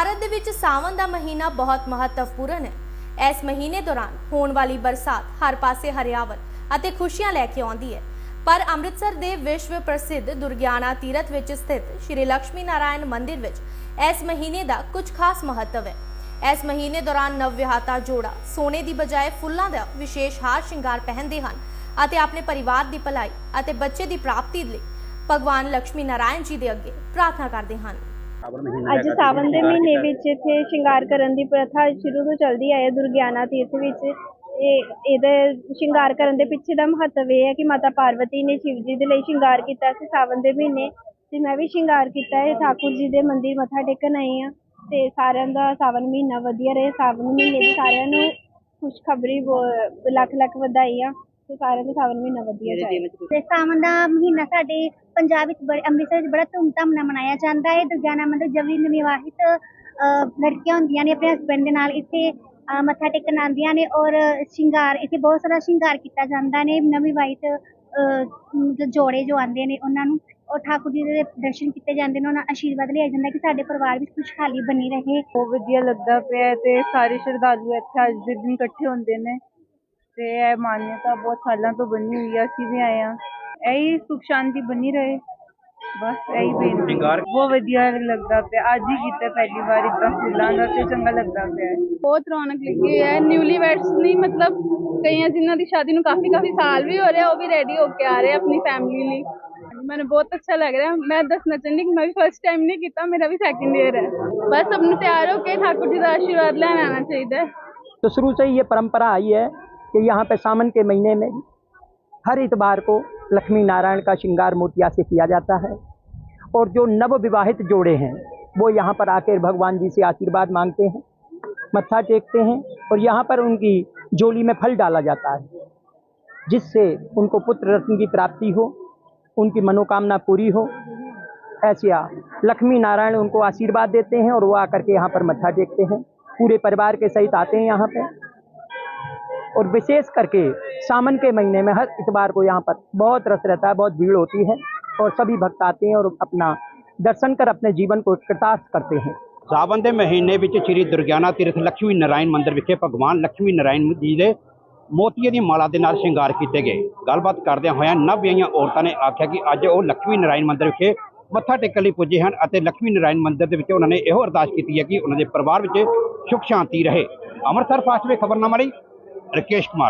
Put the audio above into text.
ਭਾਰਤ ਦੇ ਵਿੱਚ ਸਾਵਣ ਦਾ ਮਹੀਨਾ ਬਹੁਤ ਮਹੱਤਵਪੂਰਨ ਹੈ। ਇਸ ਮਹੀਨੇ ਦੌਰਾਨ ਹੋਣ ਵਾਲੀ ਬਰਸਾਤ ਹਰ ਪਾਸੇ ਹਰਿਆਵਲ ਅਤੇ ਖੁਸ਼ੀਆਂ ਲੈ ਕੇ ਆਉਂਦੀ ਹੈ। ਪਰ ਅੰਮ੍ਰਿਤਸਰ ਦੇ ਵਿਸ਼ਵ ਪ੍ਰਸਿੱਧ ਦੁਰਗਿਆਣਾ ਤੀਰਥ ਵਿੱਚ ਸਥਿਤ ਸ਼੍ਰੀ ਲక్ష్ਮੀ ਨਾਰਾਇਣ ਮੰਦਿਰ ਵਿੱਚ ਇਸ ਮਹੀਨੇ ਦਾ ਕੁਝ ਖਾਸ ਮਹੱਤਵ ਹੈ। ਇਸ ਮਹੀਨੇ ਦੌਰਾਨ ਨਵ ਨਵਵਿਆਹਤਾ ਜੋੜਾ ਸੋਨੇ ਦੀ ਬਜਾਏ ਫੁੱਲਾਂ ਦਾ ਵਿਸ਼ੇਸ਼ ਹਾਰ ਸ਼ਿੰਗਾਰ ਪਹਿਨਦੇ ਹਨ ਅਤੇ ਆਪਣੇ ਪਰਿਵਾਰ ਦੀ ਭਲਾਈ ਅਤੇ ਬੱਚੇ ਦੀ ਪ੍ਰਾਪਤੀ ਲਈ ਭਗਵਾਨ ਲక్ష్ਮੀ ਨਾਰਾਇਣ ਜੀ ਦੇ ਅੱਗੇ ਪ੍ਰਾਰਥਨਾ ਕਰਦੇ ਹਨ। ਅੱਜ ਸਾਵਨ ਦੇ ਮਹੀਨੇ ਵਿੱਚ ਇੱਥੇ ਸ਼ਿੰਗਾਰ ਕਰਨ ਦੀ ਪ੍ਰਥਾ ਸ਼ੁਰੂ ਤੋਂ ਚੱਲਦੀ ਆਈ ਹੈ ਦੁਰਗਿਆਨਾ ਤੀਰਥ ਵਿੱਚ। ਇਹ ਇਹਦੇ ਸ਼ਿੰਗਾਰ ਕਰਨ ਦੇ ਪਿੱਛੇ ਦਾ ਮਹੱਤਵ ਇਹ ਹੈ ਕਿ ਮਾਤਾ ਪਾਰਵਤੀ ਨੇ ਸ਼ਿਵ ਜੀ ਦੇ ਲਈ ਸ਼ਿੰਗਾਰ ਕੀਤਾ ਸੀ ਸਾਵਨ ਦੇ ਮਹੀਨੇ। ਤੇ ਮੈਂ ਵੀ ਸ਼ਿੰਗਾਰ ਕੀਤਾ ਹੈ ਠਾਕੁਰ ਜੀ ਦੇ ਮੰਦਿਰ ਮੱਥਾ ਟੇਕਣ ਆਈ ਹਾਂ। ਤੇ ਸਾਰਿਆਂ ਦਾ ਸਾਵਨ ਮਹੀਨਾ ਵਧੀਆ ਰਹੇ ਸਾਵਨ ਮਹੀਨੇ ਦੀ ਸਾਰਿਆਂ ਨੂੰ ਖੁਸ਼ਖਬਰੀ ਬੋ- ਲੱਖ ਲੱਖ ਵਧਾਈਆਂ ਤੇ ਸਾਰਿਆਂ ਦਾ ਸਾਵਨ ਮਹੀਨਾ ਵਧੀਆ ਜਾਏ। ਤੇ ਸਾਵਣ ਦਾ ਮਹੀਨਾ ਸਾਡੇ ਪੰਜਾਬ ਵਿੱਚ ਬੜੇ ਅੰਮ੍ਰਿਤਸਰ ਵਿੱਚ ਬੜਾ ਧੂਮਧਾਮ ਨਾਲ ਮਨਾਇਆ ਜਾਂਦਾ ਹੈ। ਦੁਰਗਿਆਨਾ ਮੰਦਿਰ ਜਵੀ ਨਿਵਾਹਿਤ ਲੜਕੀਆਂ ਹੁੰਦੀਆਂ ਨੇ ਆਪਣੇ ਹਸਬੰਡ ਦੇ ਨਾਲ ਇੱਥੇ ਮੱਥਾ ਟੇਕਣ ਆਉਂਦੀਆਂ ਨੇ ਔਰ ਸ਼ਿੰਗਾਰ ਇੱਥੇ ਬਹੁਤ ਸਾਰਾ ਸ਼ਿੰਗਾਰ ਕੀਤਾ ਜਾਂਦਾ ਨੇ। ਨਵੀਂ ਵਾਈਟ ਜੋੜੇ ਜੋ ਆਉਂਦੇ ਨੇ ਉਹਨਾਂ ਨੂੰ ਔਰ ਠਾਕੁਰ ਜੀ ਦੇ ਦਰਸ਼ਨ ਕੀਤੇ ਜਾਂਦੇ ਨੇ। ਉਹਨਾਂ ਦਾ ਆਸ਼ੀਰਵਾਦ ਲਿਆ ਜਾਂਦਾ ਕਿ ਸਾਡੇ ਪਰਿਵਾਰ ਵਿੱਚ ਖੁਸ਼ਹਾਲੀ ਬਣੀ ਰਹੇ। ਬਹੁਤ ਵਧੀਆ ਲੱਗਦਾ ਪਿਆ ਤੇ ਸਾਰੇ ਸ਼ਰਧਾਲੂ ਇੱਥੇ ਅੱਜ ਦੇ ਦਿਨ ਇਕੱਠੇ ਹੁੰਦੇ ਨੇ। ਤੇ ਇਹ ਮਾਨਤਾ ਬਹੁਤ ਸਾਲਾਂ ਤੋਂ ਬਣੀ ਹੋਈ ਆ ਅਸੀਂ ਵੀ ਆਏ ਆ ਇਹੀ ਸੁਖ ਸ਼ਾਂਤੀ ਬਣੀ ਰਹੇ। ਬਸ ਇਹੀ ਬੇਨਤੀ। ਬਹੁਤ ਵਧੀਆ ਲੱਗਦਾ ਪਿਆ। ਅੱਜ ਹੀ ਕੀਤਾ ਪਹਿਲੀ ਵਾਰ ਇਦਾਂ ਫੁੱਲਾਂ ਦਾ ਤੇ ਚੰਗਾ ਲੱਗਦਾ ਪਿਆ। ਬਹੁਤ ਰੌਣਕ ਲੱਗੀ ਹੈ। ਨਿਊਲੀ ਵੈਡਸ ਨਹੀਂ ਮਤਲਬ ਕਈਆਂ ਜਿਨ੍ਹਾਂ ਦੀ ਸ਼ਾਦੀ ਨੂੰ ਕਾਫੀ ਕਾਫੀ ਸਾਲ ਵੀ ਹੋ ਰਿਹਾ ਉਹ ਵੀ ਰੈਡੀ ਹੋ ਕੇ ਆ ਰਹੇ ਆਪਣੀ ਫੈਮਿਲੀ ਲਈ। ਮੈਨੂੰ ਬਹੁਤ ਅੱਛਾ ਲੱਗ ਰਿਹਾ। ਮੈਂ ਦੱਸਣਾ ਚਾਹੁੰਦੀ ਕਿ ਮੈਂ ਵੀ ਫਸਟ ਟਾਈਮ ਨਹੀਂ ਕੀਤਾ ਮੇਰਾ ਵੀ ਸੈਕਿੰਡ ਈਅਰ ਹੈ। ਬਸ ਸਭ ਤਿਆਰ ਹੋ ਕੇ ਠਾਕੁਰ ਜੀ ਦਾ ਆਸ਼ੀਰਵਾਦ ਲੈਣ ਆਉਣਾ ਚਾਹੀਦਾ ਹੈ। तो शुरू से ही ये परंपरा कि यहाँ पर सावन के महीने में हर इतवार को लक्ष्मी नारायण का श्रृंगार मोतिया से किया जाता है। और जो नव विवाहित जोड़े हैं, वो यहाँ पर आकर भगवान जी से आशीर्वाद मांगते हैं, मत्था टेकते हैं और यहाँ पर उनकी झोली में फल डाला जाता है, जिससे उनको पुत्र रत्न की प्राप्ति हो, उनकी मनोकामना पूरी हो। ऐसा लक्ष्मी नारायण उनको आशीर्वाद देते हैं और वो आकर के यहाँ पर मत्था टेकते हैं। पूरे परिवार के सहित आते हैं यहाँ पे। और विशेष करके सावन के महीने में हर इतवार को यहाँ पर बहुत रस रहता है, बहुत भीड़ होती है और सभी भक्त आते हैं और अपना दर्शन कर अपने जीवन को कृतार्थ करते हैं। सावन के महीने में श्री दुर्गाना तीर्थ लक्ष्मी नारायण मंदिर विखे भगवान लक्ष्मी नारायण जी ने मोती की माला के न श्रृंगार किए गए। गलबात करद हो नवियाँ औरतों ने आख्या कि अज वो लक्ष्मी नारायण मंदिर विखे मत्था टेकने लिए पुजे हैं और लक्ष्मी नारायण मंदिर के उन्होंने यो अरदास की है कि उन्होंने परिवार में सुख शांति रहे। अमृतसर फास्ट में खबरनामा रही Araquês Comar.